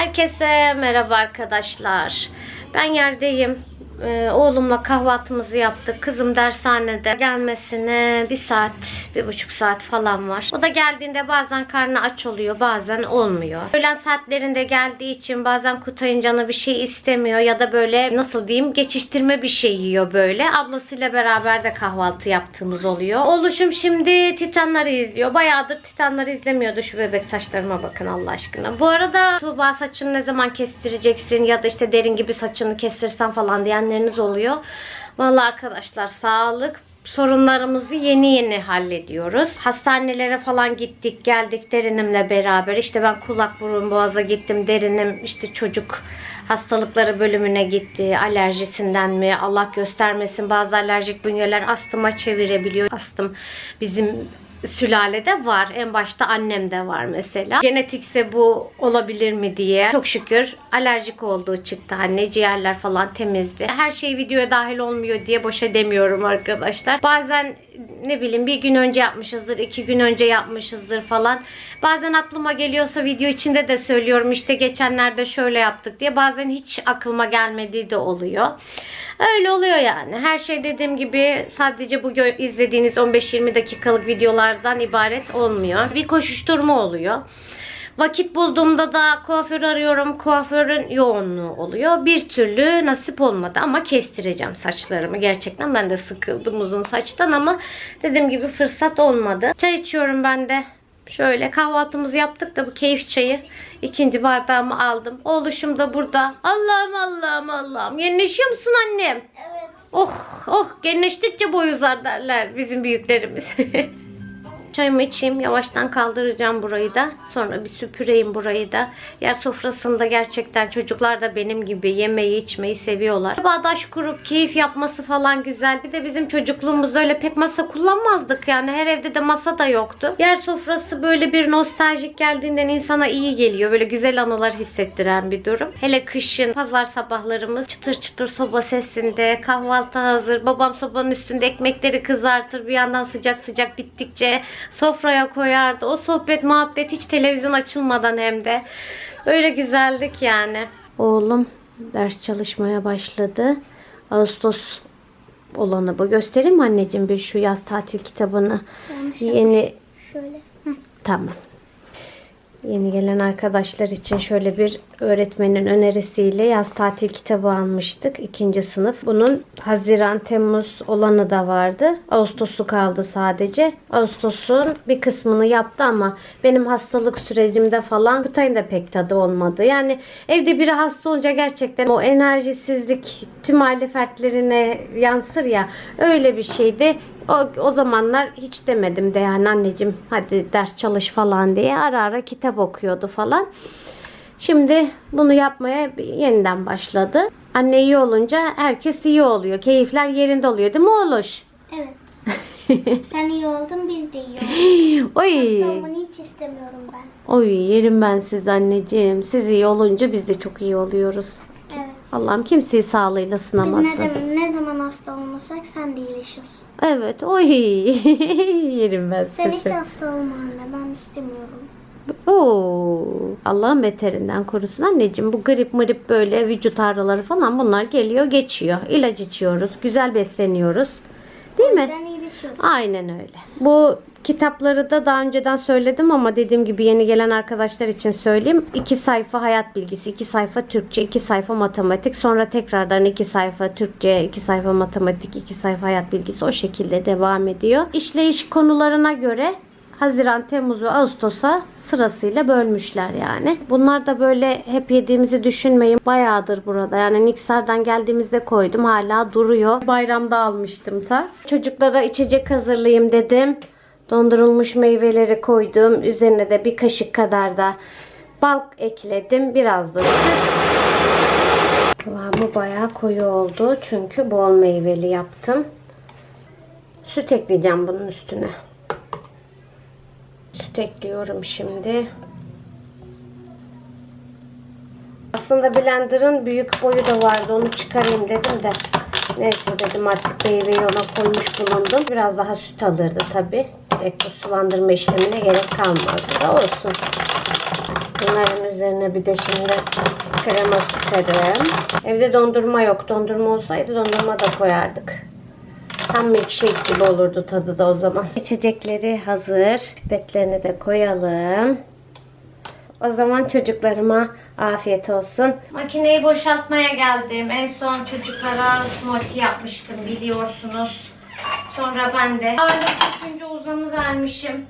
Herkese merhaba arkadaşlar. Ben yerdeyim. Ee, oğlumla kahvaltımızı yaptık. Kızım dershanede gelmesine bir saat, bir buçuk saat falan var. O da geldiğinde bazen karnı aç oluyor, bazen olmuyor. Öğlen saatlerinde geldiği için bazen Kutay'ın canı bir şey istemiyor ya da böyle nasıl diyeyim geçiştirme bir şey yiyor böyle. Ablasıyla beraber de kahvaltı yaptığımız oluyor. Oluşum şimdi Titanları izliyor. Bayağıdır Titanları izlemiyordu. Şu bebek saçlarıma bakın Allah aşkına. Bu arada Tuğba saçını ne zaman kestireceksin ya da işte derin gibi saçını kestirsen falan diyenleriniz oluyor. Vallahi arkadaşlar sağlık sorunlarımızı yeni yeni hallediyoruz. Hastanelere falan gittik geldik derinimle beraber. İşte ben kulak burun boğaza gittim. Derinim işte çocuk hastalıkları bölümüne gitti. Alerjisinden mi? Allah göstermesin bazı alerjik bünyeler astıma çevirebiliyor. Astım bizim sülalede var. En başta annemde var mesela. Genetikse bu olabilir mi diye. Çok şükür alerjik olduğu çıktı. Anne ciğerler falan temizdi. Her şey videoya dahil olmuyor diye boşa demiyorum arkadaşlar. Bazen ne bileyim bir gün önce yapmışızdır, iki gün önce yapmışızdır falan. Bazen aklıma geliyorsa video içinde de söylüyorum işte geçenlerde şöyle yaptık diye. Bazen hiç aklıma gelmediği de oluyor. Öyle oluyor yani. Her şey dediğim gibi sadece bu izlediğiniz 15-20 dakikalık videolardan ibaret olmuyor. Bir koşuşturma oluyor. Vakit bulduğumda da kuaför arıyorum. Kuaförün yoğunluğu oluyor. Bir türlü nasip olmadı ama kestireceğim saçlarımı. Gerçekten ben de sıkıldım uzun saçtan ama dediğim gibi fırsat olmadı. Çay içiyorum ben de. Şöyle kahvaltımızı yaptık da bu keyif çayı ikinci bardağımı aldım. Oğluşum da burada. Allah'ım Allah'ım Allah'ım. Yenileşiyor musun annem? Evet. Oh oh genleştikçe boy uzar derler bizim büyüklerimiz. Çayımı içeyim. Yavaştan kaldıracağım burayı da. Sonra bir süpüreyim burayı da. Yer sofrasında gerçekten çocuklar da benim gibi yemeği içmeyi seviyorlar. Bağdaş kurup keyif yapması falan güzel. Bir de bizim çocukluğumuzda öyle pek masa kullanmazdık yani. Her evde de masa da yoktu. Yer sofrası böyle bir nostaljik geldiğinden insana iyi geliyor. Böyle güzel anılar hissettiren bir durum. Hele kışın pazar sabahlarımız çıtır çıtır soba sesinde kahvaltı hazır. Babam sobanın üstünde ekmekleri kızartır. Bir yandan sıcak sıcak bittikçe sofraya koyardı. O sohbet muhabbet hiç televizyon açılmadan hem de. Öyle güzeldik yani. Oğlum ders çalışmaya başladı. Ağustos olanı bu. Göstereyim mi anneciğim bir şu yaz tatil kitabını? Yanlış Yeni Şöyle. Hı. Tamam. Yeni gelen arkadaşlar için şöyle bir öğretmenin önerisiyle yaz tatil kitabı almıştık. ikinci sınıf. Bunun Haziran, Temmuz olanı da vardı. Ağustos'u kaldı sadece. Ağustos'un bir kısmını yaptı ama benim hastalık sürecimde falan Kutay'ın da pek tadı olmadı. Yani evde biri hasta olunca gerçekten o enerjisizlik tüm aile fertlerine yansır ya. Öyle bir şeydi. O, o zamanlar hiç demedim de yani anneciğim hadi ders çalış falan diye ara ara kitap okuyordu falan. Şimdi bunu yapmaya yeniden başladı. Anne iyi olunca herkes iyi oluyor. Keyifler yerinde oluyor değil mi oğluş? Evet. Sen iyi oldun biz de iyi olduk. Oy. Olmanı hiç istemiyorum ben. Oy yerim ben siz anneciğim. Siz iyi olunca biz de çok iyi oluyoruz. Allah'ım kimseyi sağlığıyla Biz sınamasın. ne, zaman, ne zaman hasta olmasak sen de iyileşiyorsun. Evet oy yerim ben Sen hiç sizi. hasta olma anne ben istemiyorum. Oo, Allah'ın beterinden korusun anneciğim. Bu grip mırip böyle vücut ağrıları falan bunlar geliyor geçiyor. İlaç içiyoruz. Güzel besleniyoruz. Değil mi? Ben iyileşiyorum. Aynen öyle. Bu kitapları da daha önceden söyledim ama dediğim gibi yeni gelen arkadaşlar için söyleyeyim. İki sayfa hayat bilgisi, iki sayfa Türkçe, iki sayfa matematik. Sonra tekrardan iki sayfa Türkçe, iki sayfa matematik, iki sayfa hayat bilgisi o şekilde devam ediyor. İşleyiş konularına göre Haziran, Temmuz ve Ağustos'a sırasıyla bölmüşler yani. Bunlar da böyle hep yediğimizi düşünmeyin. Bayağıdır burada. Yani Niksar'dan geldiğimizde koydum. Hala duruyor. Bayramda almıştım ta. Çocuklara içecek hazırlayayım dedim. Dondurulmuş meyveleri koydum. Üzerine de bir kaşık kadar da bal ekledim. Biraz da süt. Kıvamı bayağı koyu oldu. Çünkü bol meyveli yaptım. Süt ekleyeceğim bunun üstüne. Süt ekliyorum şimdi. Aslında blenderın büyük boyu da vardı. Onu çıkarayım dedim de. Neyse dedim artık meyveyi ona koymuş bulundum. Biraz daha süt alırdı tabi. Direkt bu sulandırma işlemine gerek kalmazdı da olsun. Bunların üzerine bir de şimdi krema sıkarım. Evde dondurma yok. Dondurma olsaydı dondurma da koyardık. Tam milkshake gibi olurdu tadı da o zaman. İçecekleri hazır. Pipetlerini de koyalım. O zaman çocuklarıma afiyet olsun. Makineyi boşaltmaya geldim. En son çocuklara smoothie yapmıştım biliyorsunuz. Sonra ben de ağırlık tutunca uzanı vermişim.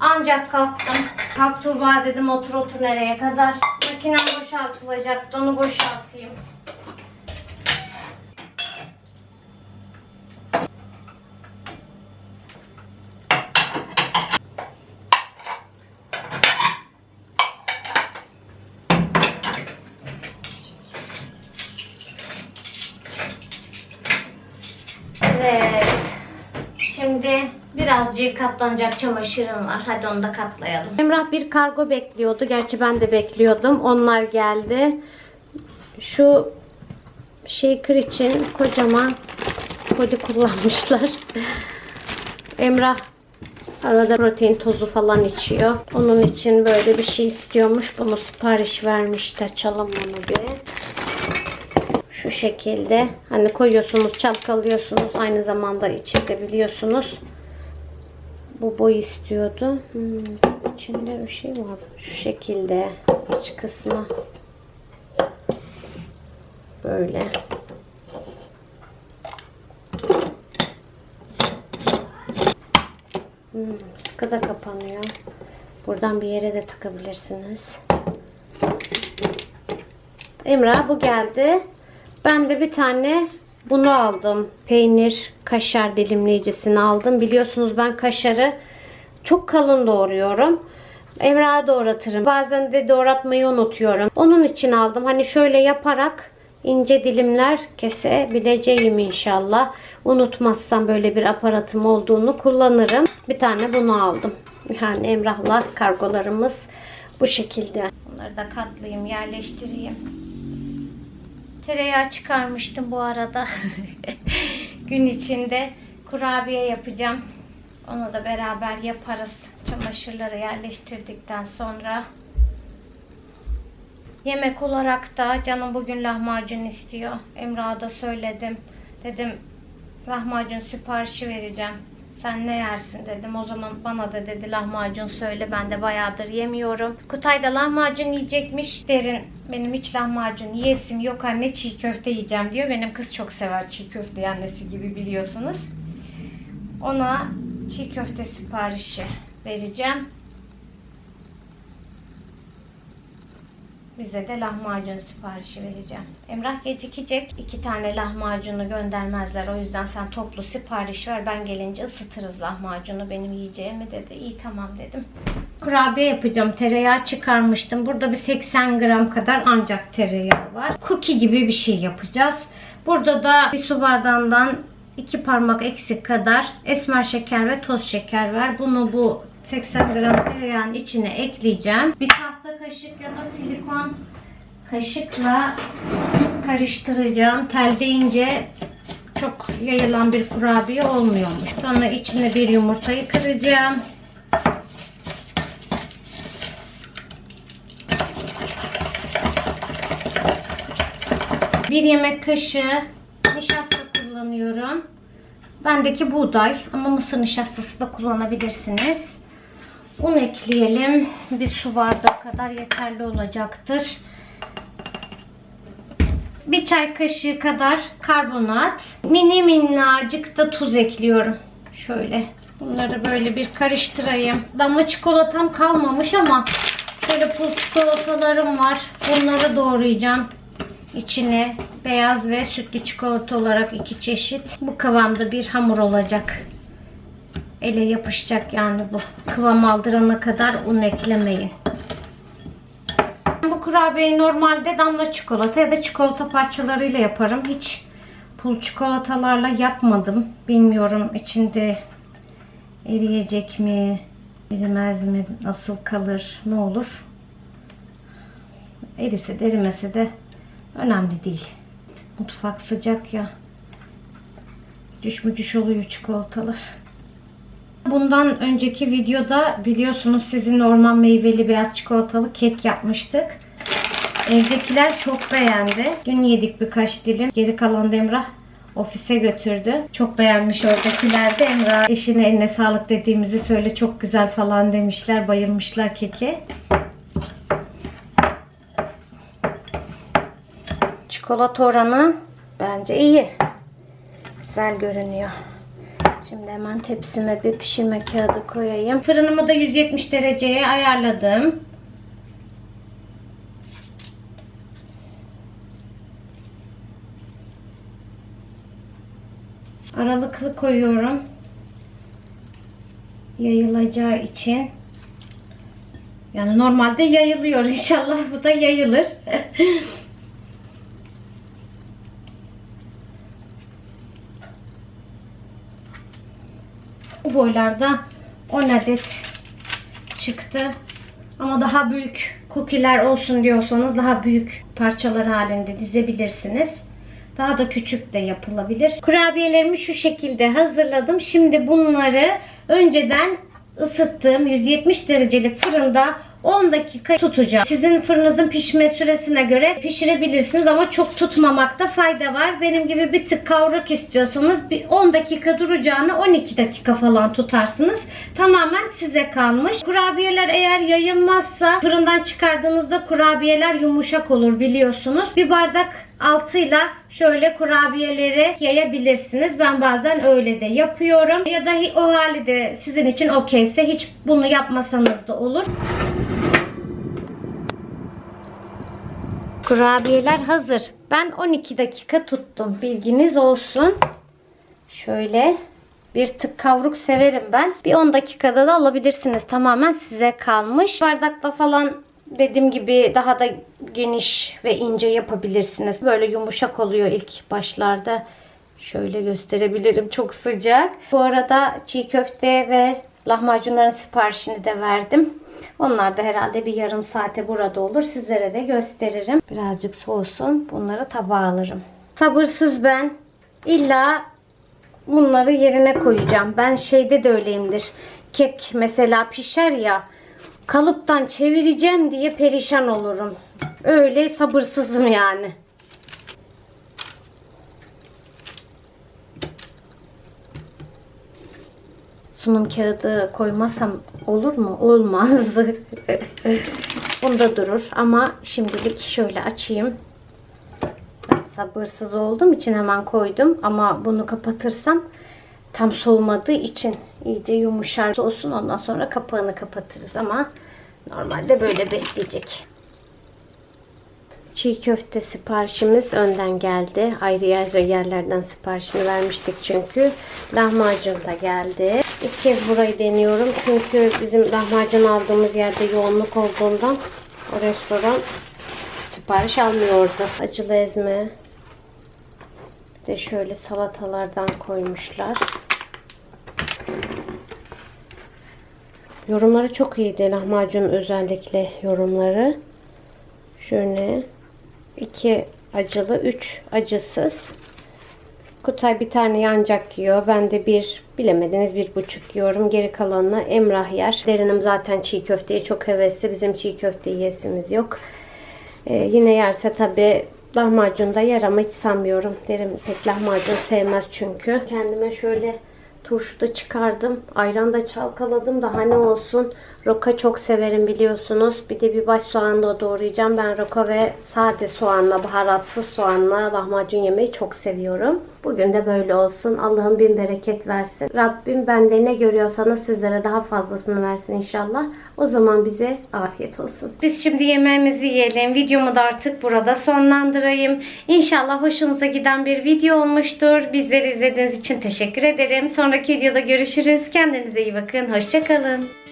Ancak kalktım. Kalk dedim otur otur nereye kadar. Makinem boşaltılacaktı onu boşaltayım. Evet. Şimdi birazcık katlanacak çamaşırım var. Hadi onu da katlayalım. Emrah bir kargo bekliyordu. Gerçi ben de bekliyordum. Onlar geldi. Şu shaker için kocaman koli kullanmışlar. Emrah arada protein tozu falan içiyor. Onun için böyle bir şey istiyormuş. Bunu sipariş vermişti. Açalım bunu bir. Şu şekilde. Hani koyuyorsunuz, çalkalıyorsunuz. Aynı zamanda içebiliyorsunuz. Bu boy istiyordu. Hmm, içinde bir şey var. Şu şekilde iç kısmı. Böyle. Hmm, sıkı da kapanıyor. Buradan bir yere de takabilirsiniz. Emrah bu geldi. Ben de bir tane bunu aldım. Peynir, kaşar dilimleyicisini aldım. Biliyorsunuz ben kaşarı çok kalın doğruyorum. Emrah'a doğratırım. Bazen de doğratmayı unutuyorum. Onun için aldım. Hani şöyle yaparak ince dilimler kesebileceğim inşallah. Unutmazsam böyle bir aparatım olduğunu kullanırım. Bir tane bunu aldım. Yani Emrah'la kargolarımız bu şekilde. Bunları da katlayayım, yerleştireyim. Tereyağı çıkarmıştım bu arada. Gün içinde kurabiye yapacağım. Onu da beraber yaparız. Çamaşırları yerleştirdikten sonra. Yemek olarak da canım bugün lahmacun istiyor. Emrah'a da söyledim. Dedim lahmacun siparişi vereceğim. Sen ne yersin dedim. O zaman bana da dedi lahmacun söyle. Ben de bayağıdır yemiyorum. Kutay da lahmacun yiyecekmiş. Derin benim hiç lahmacun yiyesim yok anne çiğ köfte yiyeceğim diyor. Benim kız çok sever çiğ köfte annesi gibi biliyorsunuz. Ona çiğ köfte siparişi vereceğim. Bize de lahmacun siparişi vereceğim. Emrah gecikecek. İki tane lahmacunu göndermezler. O yüzden sen toplu sipariş ver. Ben gelince ısıtırız lahmacunu benim yiyeceğimi dedi. İyi tamam dedim. Kurabiye yapacağım. Tereyağı çıkarmıştım. Burada bir 80 gram kadar ancak tereyağı var. Cookie gibi bir şey yapacağız. Burada da bir su bardağından iki parmak eksik kadar esmer şeker ve toz şeker var. Bunu bu 80 gram tereyağın içine ekleyeceğim. Bir tahta kaşık ya da silikon kaşıkla karıştıracağım. Tel deyince çok yayılan bir kurabiye olmuyormuş. Sonra içine bir yumurtayı kıracağım. Bir yemek kaşığı nişasta kullanıyorum. Bendeki buğday ama mısır nişastası da kullanabilirsiniz. Un ekleyelim. Bir su bardağı kadar yeterli olacaktır. Bir çay kaşığı kadar karbonat. Mini minnacık da tuz ekliyorum. Şöyle bunları böyle bir karıştırayım. Damla çikolatam kalmamış ama şöyle pul çikolatalarım var. Bunları doğrayacağım. İçine beyaz ve sütlü çikolata olarak iki çeşit. Bu kıvamda bir hamur olacak. Ele yapışacak yani bu. Kıvam aldırana kadar un eklemeyin. Bu kurabiyeyi normalde damla çikolata ya da çikolata parçalarıyla yaparım. Hiç pul çikolatalarla yapmadım. Bilmiyorum içinde eriyecek mi, erimez mi, nasıl kalır, ne olur. Erise de erimese de önemli değil. Mutfak sıcak ya. Düş mü düş oluyor çikolatalar. Bundan önceki videoda biliyorsunuz sizinle orman meyveli beyaz çikolatalı kek yapmıştık. Evdekiler çok beğendi. Dün yedik birkaç dilim. Geri kalan da Emrah ofise götürdü. Çok beğenmiş oradakiler de Emrah eşine eline sağlık dediğimizi söyle çok güzel falan demişler. Bayılmışlar keke. Çikolata oranı bence iyi. Güzel görünüyor. Şimdi hemen tepsime bir pişirme kağıdı koyayım. Fırınımı da 170 dereceye ayarladım. Aralıklı koyuyorum. Yayılacağı için. Yani normalde yayılıyor. İnşallah bu da yayılır. Boylarda 10 adet çıktı. Ama daha büyük kukiler olsun diyorsanız daha büyük parçalar halinde dizebilirsiniz. Daha da küçük de yapılabilir. Kurabiyelerimi şu şekilde hazırladım. Şimdi bunları önceden ısıttığım 170 derecelik fırında 10 dakika tutacağım. Sizin fırınızın pişme süresine göre pişirebilirsiniz ama çok tutmamakta fayda var. Benim gibi bir tık kavruk istiyorsanız bir 10 dakika duracağını 12 dakika falan tutarsınız. Tamamen size kalmış. Kurabiyeler eğer yayılmazsa fırından çıkardığınızda kurabiyeler yumuşak olur biliyorsunuz. Bir bardak altıyla şöyle kurabiyeleri yayabilirsiniz. Ben bazen öyle de yapıyorum. Ya da o hali de sizin için okeyse hiç bunu yapmasanız da olur. Kurabiyeler hazır. Ben 12 dakika tuttum. Bilginiz olsun. Şöyle bir tık kavruk severim ben. Bir 10 dakikada da alabilirsiniz. Tamamen size kalmış. Bardakla falan dediğim gibi daha da geniş ve ince yapabilirsiniz. Böyle yumuşak oluyor ilk başlarda. Şöyle gösterebilirim. Çok sıcak. Bu arada çiğ köfte ve lahmacunların siparişini de verdim. Onlar da herhalde bir yarım saate burada olur. Sizlere de gösteririm. Birazcık soğusun. Bunları tabağa alırım. Sabırsız ben. İlla bunları yerine koyacağım. Ben şeyde de öyleyimdir. Kek mesela pişer ya. Kalıptan çevireceğim diye perişan olurum. Öyle sabırsızım yani. Sunum kağıdı koymazsam olur mu? Olmaz. Bunda durur ama şimdilik şöyle açayım. Sabırsız olduğum için hemen koydum ama bunu kapatırsam tam soğumadığı için iyice yumuşar olsun ondan sonra kapağını kapatırız ama normalde böyle bekleyecek. Çiğ köfte siparişimiz önden geldi. Ayrı ayrı yerlerden siparişini vermiştik çünkü. Lahmacun da geldi. İlk kez burayı deniyorum. Çünkü bizim lahmacun aldığımız yerde yoğunluk olduğundan o restoran sipariş almıyordu. Acılı ezme. Bir de şöyle salatalardan koymuşlar. Yorumları çok iyiydi. Lahmacun özellikle yorumları. Şöyle 2 acılı, 3 acısız. Kutay bir tane yancak yiyor. Ben de bir bilemediniz bir buçuk yiyorum. Geri kalanını Emrah yer. Derinim zaten çiğ köfteye çok hevesli. Bizim çiğ köfte yiyesimiz yok. Ee, yine yerse tabi lahmacun da yer ama hiç sanmıyorum. Derim pek lahmacun sevmez çünkü. Kendime şöyle turşu da çıkardım. Ayran da çalkaladım. Daha ne olsun. Roka çok severim biliyorsunuz. Bir de bir baş soğan da doğrayacağım. Ben roka ve sade soğanla, baharatsız soğanla lahmacun yemeyi çok seviyorum. Bugün de böyle olsun. Allah'ım bin bereket versin. Rabbim bende ne görüyorsanız sizlere daha fazlasını versin inşallah. O zaman bize afiyet olsun. Biz şimdi yemeğimizi yiyelim. Videomu da artık burada sonlandırayım. İnşallah hoşunuza giden bir video olmuştur. Bizleri izlediğiniz için teşekkür ederim. Sonraki videoda görüşürüz. Kendinize iyi bakın. Hoşçakalın.